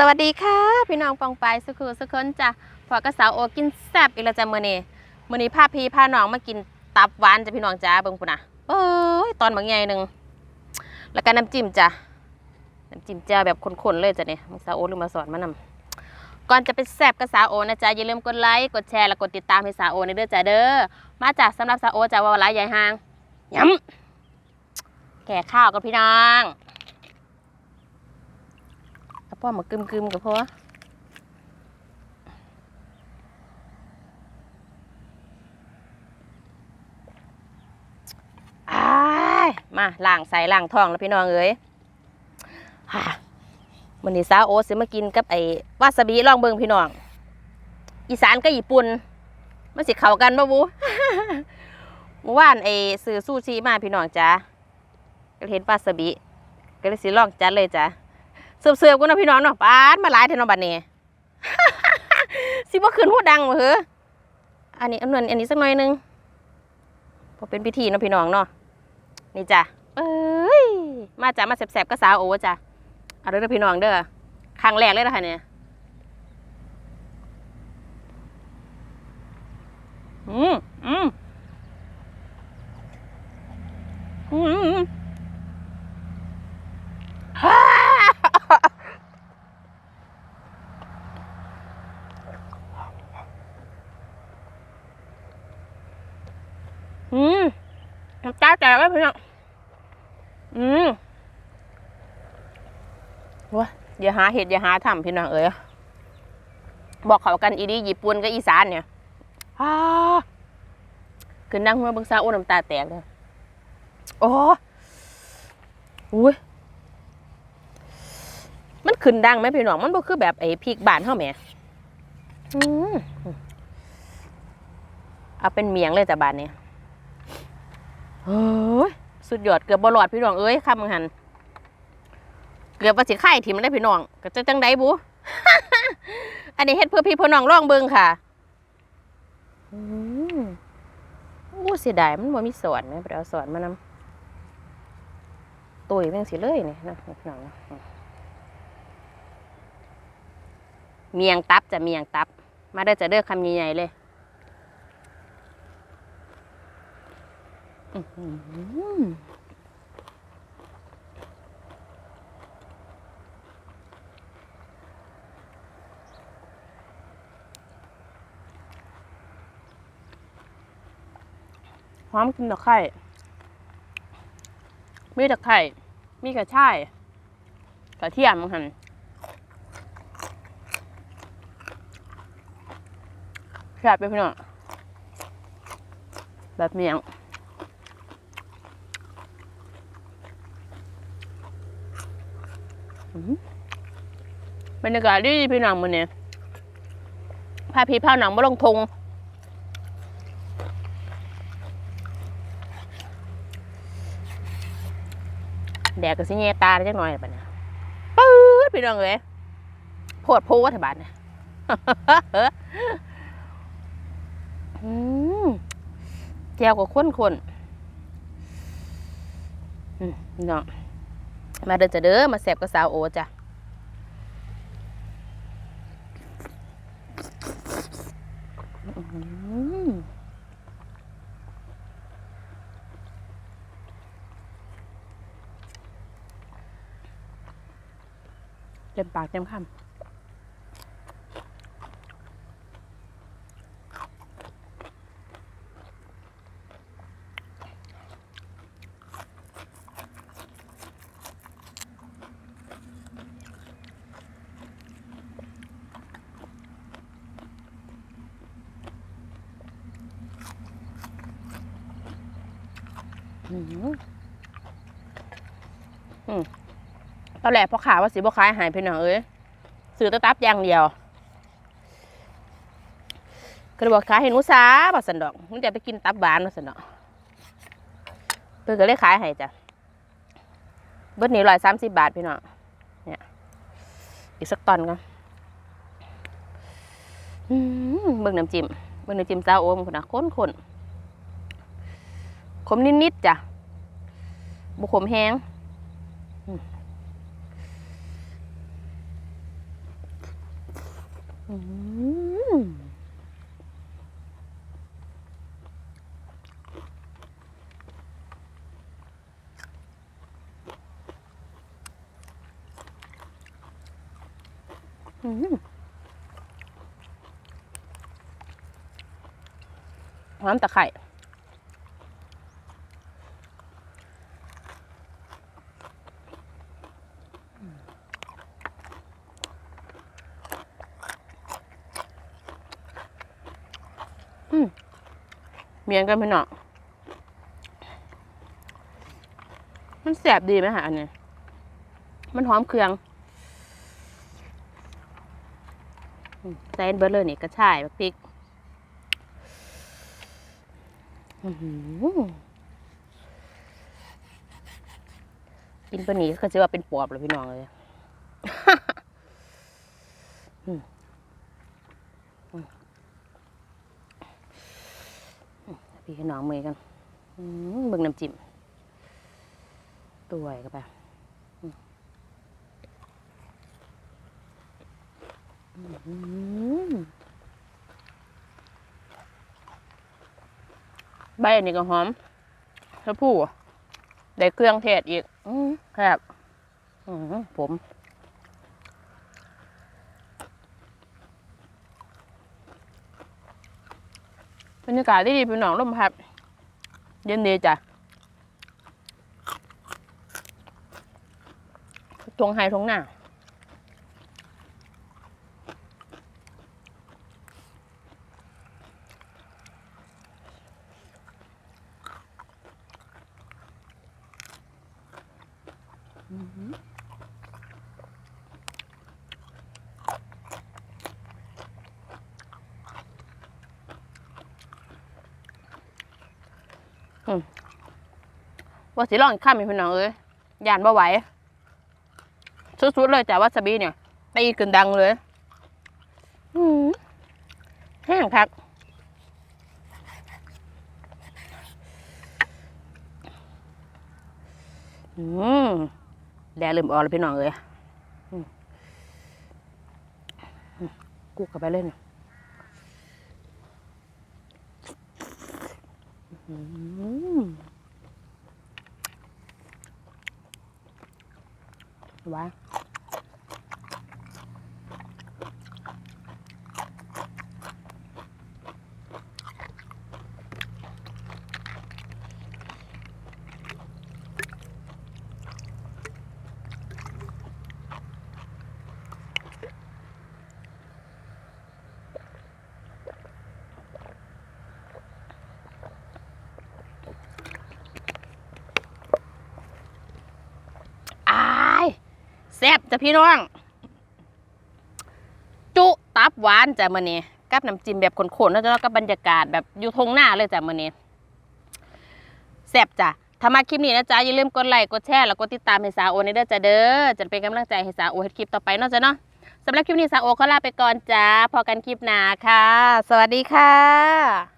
สวัสดีค่ะ พี่น้องปองไปสุขุสุขนจ้ะพอกระสาวโอกินแซบอีกแล้วจ้ะมื้อนี้มื้อนี้พาพี่พาน้องมากินตับหวานจ้ะพี่น้องจ้าเบิ่งพุ่นน่ะเอ้ยตอนบางใหญ่หนึ่งแล้วก็น้ำจิ้มจ้ะน้ำจิ้มจ้าแบบข้นๆเลยจ้ะเนี่ยมังสาวโอลืมมาสอนมานำก่อนจะไปแซบกับสาวโอนะจ๊ะอย่าลืมกดไลค์กดแชร์และกดติดตามให้สาวโอในเด้อจ้ะเด้อมาจ้ะสำหรับสาวโอจ้ะว่าหลายใหญ่ห่างย้ำแก่ข้าวกับพี่น้อง เอาพ่อมากึมกึมกับพ่อมาล้างใส่ล้างท้องแล้วพี่น้องเอ้ยฮ่าวันนี้สาวโอตสิมากินกับไอ้วาซาบิลองเบิงพี่น้อง อีสานกับญี่ปุ่นมันสิเข้ากันบ่บูเมื่อวานไอ้ซื้อซูชิมาพี่น้องจ้าก็เห็นวาซาบิก็เลยสิลองจัดเลยจ้า สิร์ฟเสิร์ฟกันะพี่น้องเนาะปาดมาหลายเทนอบัดนี้สิบ่ขึ้นหูดังเหรออันนี้อันนั้นอันนี้สักหน่อยนึงพอเป็นพิธีเนาะพี่น้องเนาะนี่จ้ะเอ้ยมาจ้ะมาแสบๆก็สาวโอ้จ้ะเอาเด้อพี่น้องเด้อครั้งแรกเลยนะคะเนี่ยอืมอืมอืมอืม ฮ่า อืมน้ำตาแตกแล้วพี่น้องอืมว้าอย่าหาเห็ดอย่าหาทำพี่น้องเอ๋ยบอกเขากันอีดีญี่ปุ่นกับอีสานเนี่ยฮ่าคือนั่งเมื่อเบิ่งซาโอ้น้ำตาแตกเลยโอ้อุ้ยมันขึ้นดังไหมพี่น้องมันบ่คือแบบไอ้พริกบานเฮาแหมอืมเอาเป็นเมียงเลยจ้ะบานเนี้ เฮ้ยสุดยอดเกือบบ่รอดพี่น้องเอ้ยคำมึงหัน เกือบว่าสิไข่ถิ่มได้พี่น้องก็จะจังไดบุอันนี้เฮ็ดเพื่อพี่เพื่อน้องลองเบิงค่ะอู้เสียดายมันบ่มีสอนนะไปเอาสอนมานำตุยแม่งสิเลยนี่นะพี่น้องเมียงตับจะเมียงตับ มาได้จะเด้อคำใหญ่ๆเลยอื้อ หอมกินตะไคร่มีตะไคร่มีกระชายกระเทียมมั้งหันแซ่บไปพี่น้องแบบเมียงอื้อหือ บรรยากาศดีพี่น้องมื้อนี้พาพี่พาหนังมาลงทงแดดก็สิแย่ตาได้จักหน่อยปะเนี่ยปื๊ดพี่น้องเอ้ยโพดโพวัฒบาลเนี่ยอืมแก้วก็ข้นคนๆอืมเนาะ มาเดินจะเด้อมาแสบกับสาวโอจ้ะอื้อหือเต็มปากเต็มคำ ตอนแรกพอข่าวว่าสีบขายหายไปหน่อยเอ้ยซื้อตะตับอย่างเดียวก็เลยบอกขายให้หนูสาบอสันดอกมึงจะไปกินตับบานบอสันดอกเพื่อก็เลยขายให้จ้ะเบิดนี้ร้อยสามสิบบาทพี่น้องเนี่ย อีกสักตอนกันอืมเบิ่งน้ำจิ้มเบิ่งน้ำจิ้มซาโอมคนนะข้นๆ ขมนิดๆจ้ะบุขมแห้งอืมอืมตะไคร่ เมียนกันพี่น้องมันแสบดีไหมคะอันนี้ มันหอมเครื่องอืมใส่เบิร์เลยนี่กระชายพริกกินปานนี้ก็จะว่าเป็นปอบเลยพี่น้องเลย อืมอืมอืม พี่กับน้องมือกันเบิ่งน้ำจิ้มตัวเข้าไปใบอันนี้ก็หอมแล้วผู้ได้เครื่องเทศอีกอืมครับผม บรรยากาศดีดีพี่น้องลมพัดเย็นดีจ้ะทงไฮทงหน้า ว่าสิลองข้ามอีกพี่น้องเอ้ยยานบ่ไหวสุดๆเลยจ้ะวาซาบิเนี่ยตีขึ้นดังเลยแห้งคักอืมแดดเริ่มออกแล้วพี่น้องเอ้ยกูกลับไปเล่นอืม ว้าอายแซ่บจ้ะพี่น้อง จุตับหวานจ้ะมื้อนี้กับน้ำจิ้มแบบข้นๆแล้วจ้ะกับบรรยากาศแบบอยู่ทงหน้าเลยจ้ะมื้อนี้แซ่บจ้ะถ้ามาคลิปนี้นะจ๊ะอย่าลืมกดไลค์กดแชร์แล้วกดติดตามให้สาวโอในเด้อจ้ะเด้อจะเป็นกำลังใจให้สาวโอเฮ็ดคลิปต่อไปเนาะจ้ะเนาะสำหรับคลิปนี้สาวโอขอลาไปก่อนจ้าพอกันคลิปหน้าค่ะ สวัสดีค่ะ